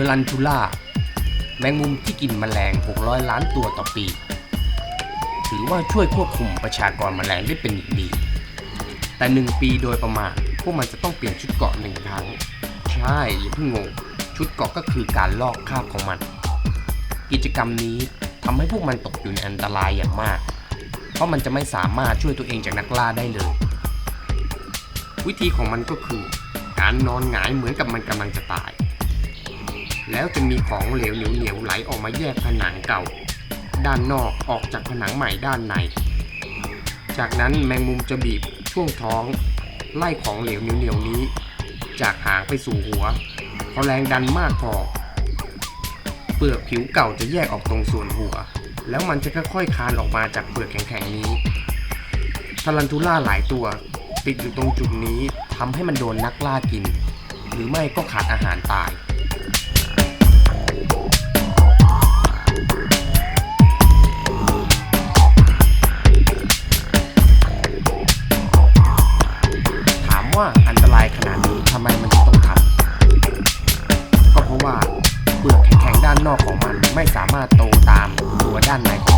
ทรันทูล่า แมงมุมที่กินแมลง 600 ล้านตัวต่อปี ถือว่าช่วยควบคุมประชากรแมลงได้เป็นอย่างดี แต่หนึ่งปีโดยประมาณ พวกมันจะต้องเปลี่ยนชุดเกาะหนึ่งครั้ง ใช่อย่าเพิ่งงง ชุดเกาะก็คือการลอกคราบของมัน กิจกรรมนี้ทำให้พวกมันตกอยู่ในอันตรายอย่างมาก เพราะมันจะไม่สามารถช่วยตัวเองจากนักล่าได้เลย วิธีของมันก็คือ การนอนหงายเหมือนกับมันกำลังจะตาย แล้วจะมีของเหลวเหนียวๆไหลออกมาแยกผนังเก่า ด้านนอกออกจากผนังใหม่ด้านใน จากนั้นแมงมุมจะบีบช่วงท้อง ไล่ของเหลวเหนียวๆนี้ จากหางไปสู่หัวพอแรงดันมากพอเปลือกผิวเก่าจะแยกออกตรงส่วนหัว แล้วมันจะค่อยๆคานออกมาจากเปลือกแข็งๆนี้ทารันทูล่าหลายตัว ติดอยู่ตรงจุดนี้ทำให้มันโดนนักล่ากิน หรือไม่ก็ขาดอาหารตาย ว่าอันตรายขนาดนี้ทำไมมันถึงต้องทำก็เพราะว่าเปลือกแข็งๆด้านนอกของมันไม่สามารถโตตามตัวด้านในของ